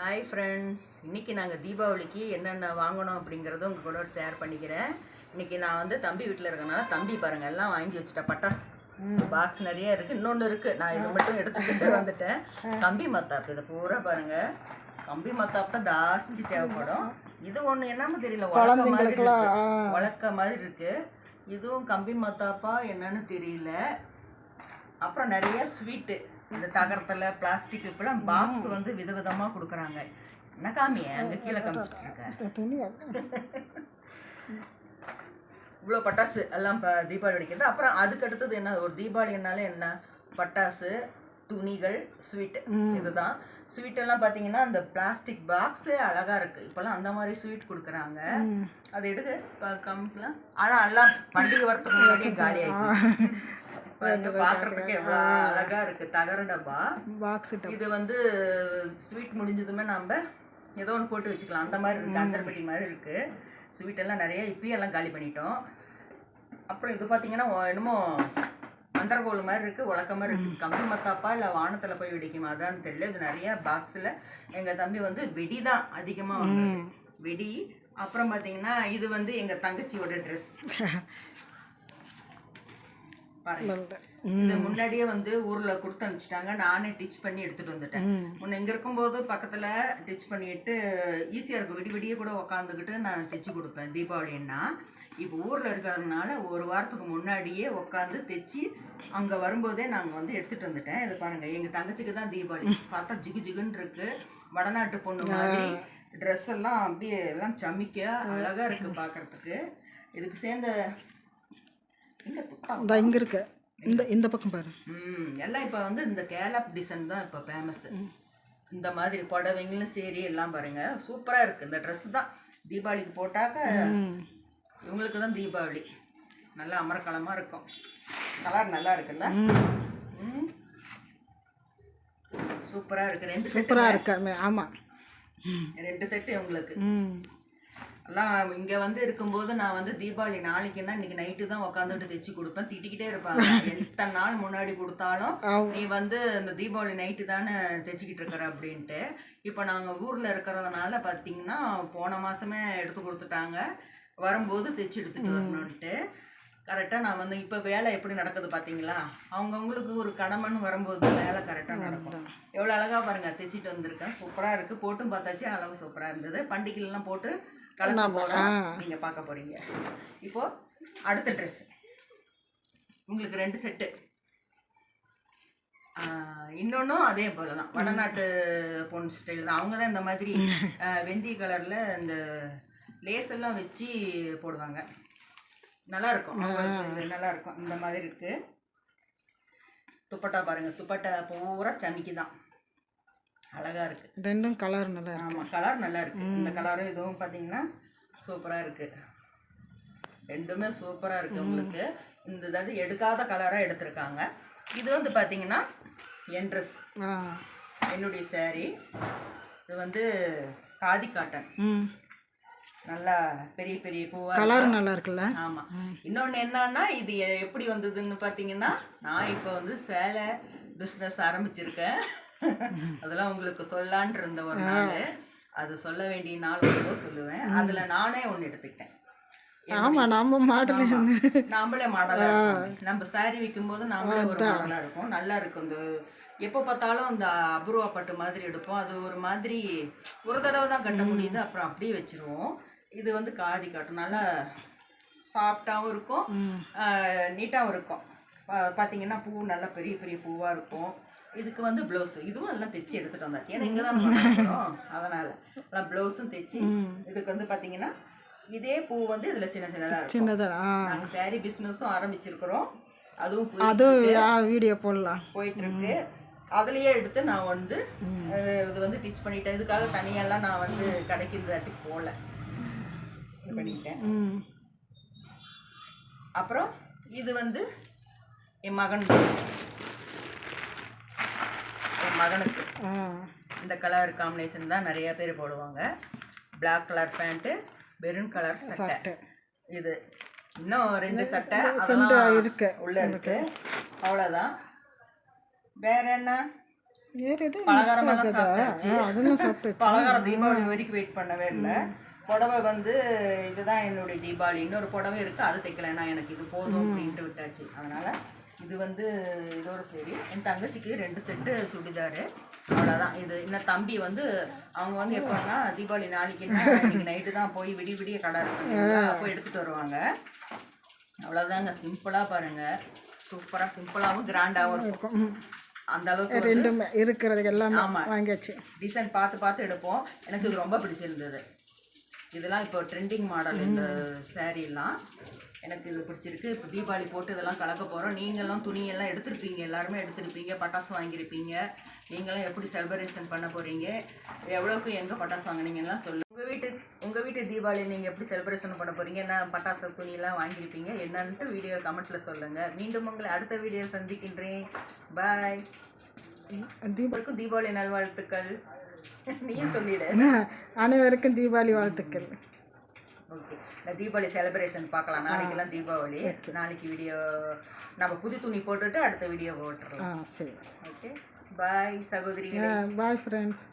Hi friends இன்னைக்கு நாங்கள் தீபாவளிக்கு என்னென்ன வாங்கணும் அப்படிங்கிறத உங்கள் கூட ஷேர் பண்ணிக்கிறேன். இன்னைக்கு நான் வந்து தம்பி வீட்டில் இருக்கனால தம்பி பாருங்க எல்லாம் வாங்கி வச்சுட்டேன் பட்டாஸ் பாக்ஸ் நிறைய இருக்கு. இன்னொன்று இருக்கு. நான் இது மட்டும் எடுத்துக்கிட்டு வந்துட்டேன். கம்பி மத்தாப் இதை பூரா பாருங்க. கம்பி மத்தாப் தான் ஜாஸ்தி தேவைப்படும். இது ஒன்று என்னன்னு தெரியல. வழக்க மாதிரி வழக்க மாதிரி இருக்கு. இதுவும் கம்பி மத்தாப்பா என்னன்னு தெரியல. அப்புறம் நிறைய ஸ்வீட்டு இந்த தகரத்தில் பிளாஸ்டிக் இப்பெல்லாம் பாக்ஸ் வந்து விதவிதமாக கொடுக்குறாங்க. என்ன காமி அங்கே கீழே காமிச்சிட்டு இருக்கேன் துணி இவ்வளோ பட்டாசு எல்லாம் இப்போ தீபாவளி வெடிக்கிறது அப்புறம் அதுக்கு அடுத்தது என்ன? ஒரு தீபாவளினாலே என்ன? பட்டாசு துணிகள் ஸ்வீட் இதுதான். ஸ்வீட் எல்லாம் பார்த்தீங்கன்னா அந்த பிளாஸ்டிக் பாக்ஸே அழகா இருக்கு. இப்போல்லாம் அந்த மாதிரி ஸ்வீட் கொடுக்குறாங்க. அது எடுக்க இப்போ காமிக்கலாம். ஆனால் எல்லாம் பண்டிகை வரத்துக்கு முன்னாடியே காலி ஆகிடுச்சு பாருங்க பார்க்கறதுக்கு எவ்வளோ அழகா இருக்கு. தகர டப்பா. பாக்ஸ் இது வந்து ஸ்வீட் முடிஞ்சதுமே நம்ம ஏதோ ஒன்று போட்டு வச்சுக்கலாம். அந்த மாதிரி இருக்கு. அஞ்சரைப்பட்டி மாதிரி இருக்கு. ஸ்வீட் எல்லாம் நிறைய இப்பயும் எல்லாம் காலி பண்ணிட்டோம். அப்புறம் இது பார்த்தீங்கன்னா என்னமோ மந்திரகோல் மாதிரி இருக்கு உலக்க மாதிரி இருக்கு. கம்பி மத்தாப்பா இல்லை வானத்தில் போய் வெடிக்குமா? அதான்னு தெரியல. இது நிறைய பாக்ஸில் எங்கள் தம்பி வந்து வெடி தான் அதிகமாக வெடி. அப்புறம் பார்த்தீங்கன்னா இது வந்து எங்கள் தங்கச்சியோட ட்ரெஸ் இது முன்னாடியே வந்து ஊர்ல கொடுத்து அனுப்பிச்சிட்டாங்க. நானே டிச் பண்ணி எடுத்துட்டு வந்துட்டேன். முன்ன இங்க இருக்கும்போது பக்கத்துல டிச் பண்ணிட்டு ஈஸியா இருக்கும். விடி விடிய கூட உக்காந்துக்கிட்டு நான் தைச்சு கொடுப்பேன். தீபாவளின்னா இப்போ ஊர்ல இருக்கிறதுனால ஒரு வாரத்துக்கு முன்னாடியே உட்காந்து தைச்சு அங்க வரும்போதே நாங்க வந்து எடுத்துட்டு வந்துட்டேன். இது பாருங்க எங்க தங்கச்சிக்கு தான் தீபாவளி. பார்த்தா ஜிகு ஜிகுன்னு இருக்கு. வடநாட்டு பொண்ணு மாதிரி. ட்ரெஸ் எல்லாம் அப்படியே எல்லாம் சமிக்க அழகா இருக்கு பார்க்கறதுக்கு இதுக்கு சேர்ந்த இந்த இங்கே இருக்கு. இந்த இந்த பக்கம் பாரு. ம் எல்லாம் இப்போ வந்து இந்த கேலப் டிசைன் தான் இப்போ ஃபேமஸ் இந்த மாதிரி புடவைங்களும் சரி எல்லாம் பாருங்க. சூப்பராக இருக்குது இந்த Dress தான். தீபாவளிக்கு போட்டாக்க இவங்களுக்கு தான் தீபாவளி. நல்லா அமரக்கலமாக இருக்கும். கலர் நல்லா இருக்குல்ல? ம். சூப்பராக இருக்குது ரெண்டு சூப்பராக இருக்கு ஆமாம் ரெண்டு செட்டு இவங்களுக்கு. ம். எல்லாம் இங்க வந்து இருக்கும்போது நான் வந்து தீபாவளி நாளைக்குன்னா இன்னைக்கு நைட்டு தான் உட்காந்துட்டு தைச்சு கொடுப்பேன். திட்டிக்கிட்டே இருப்பாங்க. எத்தனை நாள் முன்னாடி கொடுத்தாலும் நீ வந்து இந்த தீபாவளி நைட்டு தானே தைச்சிக்கிட்டு இருக்கிற அப்படின்ட்டு. இப்போ நாங்கள் ஊரில் இருக்கிறதுனால பார்த்தீங்கன்னா போன மாதமே எடுத்து கொடுத்துட்டாங்க. வரும்போது தைச்சு எடுத்துட்டு வரணுன்ட்டு கரெக்டாக நான் வந்து இப்போ வேலை எப்படி நடக்குது பார்த்தீங்களா அவங்கவுங்களுக்கு ஒரு கடமைன்னு வரும்போது வேலை கரெக்டாக நடக்கும். எவ்வளோ அழகாக பாருங்க தைச்சிட்டு வந்திருக்கேன். சூப்பராக இருக்குது போட்டும் பார்த்தாச்சு அளவு சூப்பராக இருந்தது. பண்டிகைலாம் போட்டு கலந்து நீங்கள் பார்க்க போகிறீங்க இப்போ அடுத்த ட்ரெஸ் உங்களுக்கு ரெண்டு செட்டு இன்னொன்றும் அதே போல தான் வடநாட்டு பொண்ணு ஸ்டைல் தான். அவங்க தான் இந்த மாதிரி வெந்தய கலரில் இந்த லேஸ் எல்லாம் வச்சு போடுவாங்க. நல்லா இருக்கும் நல்லா இருக்கும் இந்த மாதிரி இருக்கு. துப்பட்டா பாருங்க. துப்பட்டா பூரா சமிக்கி தான் அழகா இருக்கு. ரெண்டும் கலர் நல்லா இருக்கு. ஆமாம் கலர் நல்லா இருக்கு. இந்த கலரும் இதுவும் பார்த்தீங்கன்னா சூப்பராக இருக்கு. ரெண்டுமே சூப்பராக இருக்கு உங்களுக்கு. இந்த இதாவது எடுக்காத கலராக எடுத்திருக்காங்க. இது வந்து பார்த்தீங்கன்னா என் ட்ரெஸ் என்னுடைய saree. இது வந்து காதி காட்டன் நல்லா பெரிய பெரிய பூவா கலர் நல்லா இருக்குல்ல? ஆமா. இன்னொன்னு என்னன்னா இது எப்படி வந்ததுன்னு பார்த்தீங்கன்னா நான் இப்போ வந்து சேலை பிஸ்னஸ் ஆரம்பிச்சிருக்கேன். அதெல்லாம் உங்களுக்கு சொல்லான் இருந்த ஒரு நாள். அது சொல்ல வேண்டிய நாள் சொல்லுவேன். அதுல நானே ஒன்று எடுத்துக்கிட்டேன். ஆமாம் நம்ம மாடல் ஆமா. நாமளே மாடலா இருக்கும். நம்ம saree விற்கும்போது நாமளே ஒரு மாடலா இருக்கும். நல்லா இருக்கும். இந்த எப்போ பார்த்தாலும் இந்த அபூர்வா பட்டு மாதிரி எடுப்போம். அது ஒரு மாதிரி ஒரு தடவை தான் கட்ட முடியுது. அப்புறம் அப்படியே வச்சிருவோம். இது வந்து காதி காட்டும். நல்லா சாஃப்டாகவும் இருக்கும். நீட்டாகவும் இருக்கும். பார்த்தீங்கன்னா பூ நல்லா பெரிய பெரிய பூவாக இருக்கும். இதுக்கு வந்து ப்ளவுஸ் இதுவும் எல்லாம் தைச்சி எடுத்துட்டு வந்தாச்சு. ஏன்னா இங்கே தான் அதனால். எல்லாம் ப்ளவுஸும் தைச்சி இதுக்கு வந்து பார்த்தீங்கன்னா இதே பூ வந்து இதில் சின்ன சின்னதாக சின்னதாக நாங்கள் saree பிஸ்னஸும் ஆரம்பிச்சிருக்கிறோம். அதுவும் அதுவும் வீடியோ போடலாம். போயிட்டு இருக்கு. அதுலயே எடுத்து நான் வந்து இது வந்து டிச் பண்ணிட்டேன். இதுக்காக தனியெல்லாம் நான் வந்து கடைக்கு தாட்டி போகல இது பண்ணிட்டேன் அப்புறம் இது வந்து என் மகன் மகனுக்கு. இந்த கலர் காம்பினேஷன் தான் நிறைய பேர் போடுவாங்க. Black colour pant maroon colour சட்டை. இது. இன்னும் ரெண்டு சட்டை அதெல்லாம் இருக்கு. உள்ள இருக்கு. அவ்வளோதான் வேற என்ன? வேறு எதுவும் பலகாரம் எல்லாம் சாப்பிட்டாச்சு. பலகாரம் தீபாவளி வரைக்கும் வெயிட் பண்ணவே இல்லை. புடவை வந்து இதுதான் என்னுடைய தீபாவளி. இன்னொரு புடவை இருக்கு. அது தைக்கல நான் எனக்கு இது போதும் அப்படின்ட்டு விட்டாச்சு. அதனால இது வந்து இதோட சரி. என் தங்கச்சிக்கு ரெண்டு செட்டு சுடிதாரு. அவ்வளோதான் இது இன்னும் தம்பி வந்து அவங்க வந்து எப்போன்னா தீபாவளி நாளைக்குன்னா இன்னைக்கு நைட்டு தான் போய் விடிய விடிய கடை இருக்கு? அப்போ எடுத்துட்டு வருவாங்க. அவ்வளோதாங்க சிம்பிளாக பாருங்க. சூப்பராக சிம்பிளாகவும் கிராண்டாகவும் இருக்கும். அந்த அளவுக்கு ரெண்டுமே இருக்கிறது எல்லாமே ஆமா. வாங்கியாச்சு. டிசைன் பார்த்து பார்த்து எடுப்போம். எனக்கு இது ரொம்ப பிடிச்சிருந்தது. இதெல்லாம் இப்போ ட்ரெண்டிங் மாடல் இந்த சாரீலாம் எனக்கு இது பிடிச்சிருக்கு. இப்போ தீபாவளி போட்டு இதெல்லாம் கலக்க போகிறோம் நீங்களும் துணியெல்லாம் எடுத்திருப்பீங்க. எல்லாருமே எடுத்திருப்பீங்க. பட்டாசு வாங்கியிருப்பீங்க. நீங்களும் எப்படி செலிப்ரேஷன் பண்ண போகிறீங்க எவ்வளோக்கு எங்கே பட்டாசு வாங்கினீங்கலாம் சொல்லு. உங்கள் வீட்டு உங்கள் வீட்டு தீபாவளி நீங்கள் எப்படி செலிப்ரேஷன் பண்ண போகிறீங்க என்ன பட்டாசு துணியெல்லாம் வாங்கியிருப்பீங்க? என்னன்ட்டு வீடியோ கமெண்ட்டில் சொல்லுங்கள் மீண்டும் உங்களை அடுத்த வீடியோ சந்திக்கின்றேன். பாய் தீபாவளிக்கும் தீபாவளி நல்வாழ்த்துக்கள். நீயும் சொல்லிடு. அனைவருக்கும் தீபாவளி வாழ்த்துக்கள். ஓகே. இந்த தீபாவளி செலிப்ரேஷன் பார்க்கலாம். நாளைக்கெல்லாம் தீபாவளி. நாளைக்கு வீடியோ நம்ம புது துணி போட்டுட்டு அடுத்த வீடியோ போட்டுடலாம் சரி. ஓகே. பாய் சகோதரி பாய் ஃப்ரெண்ட்ஸ்